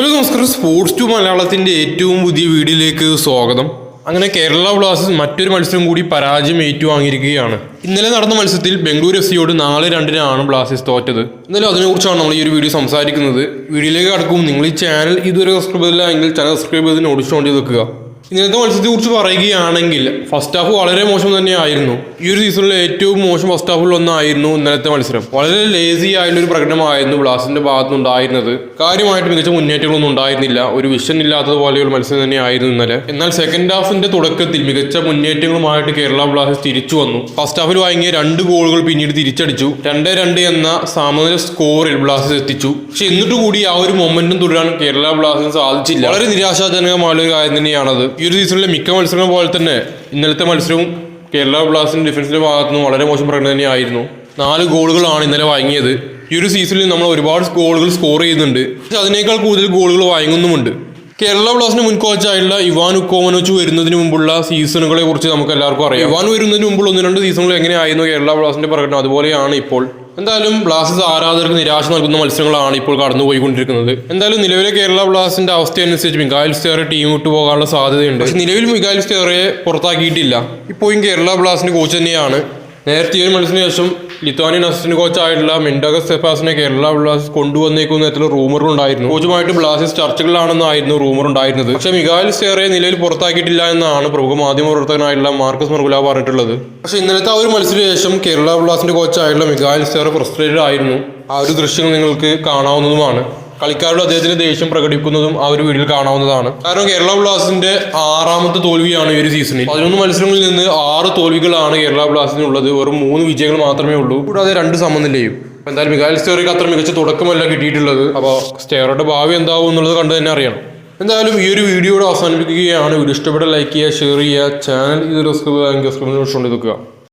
Hello നമസ്കാരം. Sports to മലയാളത്തിന്റെ ഏറ്റവും പുതിയ വീഡിയോയിലേക്ക് സ്വാഗതം. അങ്ങനെ കേരള ബ്ലാസ്റ്റേഴ്സ് മറ്റൊരു മത്സരം കൂടി പരാജയം ഏറ്റുവാങ്ങിയിരിക്കുകയാണ്. ഇന്നലെ നടന്ന മത്സരത്തിൽ ബംഗളൂരു എഫ് സിയോട് നാല് രണ്ടിനാണ് ബ്ലാസ്റ്റേഴ്സ് തോറ്റത്. എന്നാലും അതിനെക്കുറിച്ചാണ് നമ്മൾ ഈ ഒരു വീഡിയോ സംസാരിക്കുന്നത്. വീഡിയോയിലേക്ക് കടക്കും നിങ്ങൾ ഈ ചാനൽ ഇതുവരെ സബ്സ്ക്രൈബ് ചെയ്തില്ല എങ്കിൽ ചാനൽ സബ്സ്ക്രൈബ് ചെയ്ത് ചെയ്ത് വെക്കുക. ഇന്നലത്തെ മത്സരത്തെ കുറിച്ച് പറയുകയാണെങ്കിൽ ഫസ്റ്റ് ഹാഫ് വളരെ മോശം തന്നെയായിരുന്നു. ഈ ഒരു സീസണിലെ ഏറ്റവും മോശം ഫസ്റ്റ് ഹാഫിൽ ഒന്നായിരുന്നു ഇന്നലത്തെ മത്സരം. വളരെ ലേസി ആയിട്ടുള്ള ഒരു പ്രകടനമായിരുന്നു ബ്ലാസ്റ്റിന്റെ ഭാഗത്തുനിന്ന് ഉണ്ടായിരുന്നത്. കാര്യമായിട്ട് മികച്ച മുന്നേറ്റങ്ങളൊന്നും ഉണ്ടായിരുന്നില്ല. ഒരു വിഷൻ ഇല്ലാത്തതുപോലെയുള്ള മത്സരം തന്നെയായിരുന്നു ഇന്നലെ. എന്നാൽ സെക്കൻഡ് ഹാഫിന്റെ തുടക്കത്തിൽ മികച്ച മുന്നേറ്റങ്ങളുമായിട്ട് കേരള ബ്ലാസ്റ്റേഴ്സ് തിരിച്ചു വന്നു. ഫസ്റ്റ് ഹാഫിൽ വാങ്ങിയ രണ്ട് ഗോളുകൾ പിന്നീട് തിരിച്ചടിച്ചു. രണ്ട് രണ്ട് എന്ന സമനില സ്കോറിൽ ബ്ലാസ്റ്റേഴ്സ് എത്തിച്ചു. പക്ഷെ എന്നിട്ട് കൂടി ആ ഒരു മൊമെന്റും തുടരാൻ കേരള ബ്ലാസ്റ്റേഴ്സ് സാധിച്ചില്ല. വളരെ നിരാശാജനകമായ ഒരു കാര്യം തന്നെയാണത്. ഈ ഒരു സീസണിലെ മിക്ക മത്സരങ്ങൾ പോലെ തന്നെ ഇന്നലത്തെ മത്സരവും കേരള ബ്ലാസ്റ്റിന്റെ ഡിഫൻസിന്റെ ഭാഗത്തു നിന്ന് വളരെ മോശം പ്രകടനം തന്നെയായിരുന്നു. നാല് ഗോളുകളാണ് ഇന്നലെ വാങ്ങിയത്. ഈ ഒരു സീസണിൽ നമ്മൾ ഒരുപാട് ഗോളുകൾ സ്കോർ ചെയ്യുന്നുണ്ട്. പക്ഷെ അതിനേക്കാൾ കൂടുതൽ ഗോളുകൾ വാങ്ങുന്നുമുണ്ട് കേരള ബ്ലാസ്റ്റിന് മുൻ കോച്ചായിട്ടുള്ള ഇവാൻ ഉക്കോമനോച്ച് വരുന്നതിന് മുമ്പുള്ള സീസണുകളെ കുറിച്ച് നമുക്ക് എല്ലാവർക്കും അറിയാം. ഇവാൻ വരുന്നതിന് മുമ്പുള്ള ഒന്ന് രണ്ട് സീസണുകൾ എങ്ങനെയായിരുന്നു കേരള ബ്ലാസ്റ്റിന്റെ പ്രകടനം? അതുപോലെയാണ് ഇപ്പോൾ. എന്തായാലും ബ്ലാസ്റ്റേഴ്സ് ആരാധകർക്ക് നിരാശ നൽകുന്ന മത്സരങ്ങളാണ് ഇപ്പോൾ കടന്നുപോയിക്കൊണ്ടിരിക്കുന്നത്. എന്തായാലും നിലവിലെ കേരള ബ്ലാസ്റ്റിന്റെ അവസ്ഥ അനുസരിച്ച് മികായൽ സ്റ്റേറെ ടീം വിട്ടു പോകാനുള്ള സാധ്യതയുണ്ട്. പക്ഷെ നിലവിൽ മികായൽ സ്റ്റേറെ പുറത്താക്കിയിട്ടില്ല. ഇപ്പോഴും കേരള ബ്ലാസ്റ്റിന്റെ കോച്ച് തന്നെയാണ്. നേരത്തെ ഒരു മത്സരത്തിന് ശേഷം ലിത്വാനിയൻ അസിസ്റ്റന്റ് കോച്ചായിട്ടുള്ള മിൻഡഗസ് സെഫാസിനെ കേരള ബ്ലാസ്റ്റേഴ്സ് കൊണ്ടുവന്നേക്കുന്ന തരത്തിൽ റൂമർ ഉണ്ടായിരുന്നു. കോച്ചുമായിട്ട് ബ്ലാസ്റ്റേഴ്സ് ചർച്ചകളിലാണെന്നായിരുന്നു റൂമർ ഉണ്ടായിരുന്നത്. പക്ഷെ മികാൽ സ്റ്റേറെ നിലയിൽ പുറത്താക്കിയിട്ടില്ല എന്നാണ് പ്രമുഖ മാധ്യമ പ്രവർത്തകനായിട്ടുള്ള മാർക്കസ് മർഗുല പറഞ്ഞിട്ടുള്ളത്. പക്ഷേ ഇന്നലത്തെ ആ ഒരു മത്സരത്തിന് ശേഷം കേരള ബ്ലാസ്റ്റിന്റെ കോച്ചായിട്ടുള്ള മികാൽ സ്റ്റേറെ ഫ്രസ്ട്രേറ്റഡ് ആയിരുന്നു. ആ ഒരു ദൃശ്യങ്ങൾ നിങ്ങൾക്ക് കാണാവുന്നതുമാണ്. കളിക്കാരുടെ അദ്ദേഹത്തിന്റെ ദേഷ്യം പ്രകടിപ്പിക്കുന്നതും ആ ഒരു വീഡിയോയിൽ കാണാവുന്നതാണ്. കാരണം കേരള ബ്ലാസ്റ്റിന്റെ ആറാമത്തെ തോൽവിയാണ് ഈ ഒരു സീസണിൽ പതിനൊന്ന് മത്സരങ്ങളിൽ നിന്ന് ആറ് തോൽവികളാണ് കേരള ബ്ലാസ്റ്റിന് ഉള്ളത് വെറും മൂന്ന് വിജയങ്ങൾ മാത്രമേ ഉള്ളൂ. കൂടാതെ രണ്ട് സമനിലയും. അപ്പോൾ എന്തായാലും മികാൽ സ്റ്റേറിക്ക് അത്ര മികച്ച തുടക്കമല്ല കിട്ടിയിട്ടുള്ളത്. അപ്പോൾ സ്റ്റേറുടെ ഭാവി എന്താവും എന്നുള്ളത് കണ്ടു തന്നെ അറിയണം. എന്തായാലും ഈ ഒരു വീഡിയോയുടെ അവസാനിപ്പിക്കുകയാണ്. വീഡിയോ ഇഷ്ടപ്പെട്ട ലൈക്ക് ചെയ്യുക ഷെയർ ചെയ്യുക ചാനൽ ഇത് സബ്സ്ക്രൈബ് ചെയ്ത് വെക്കുക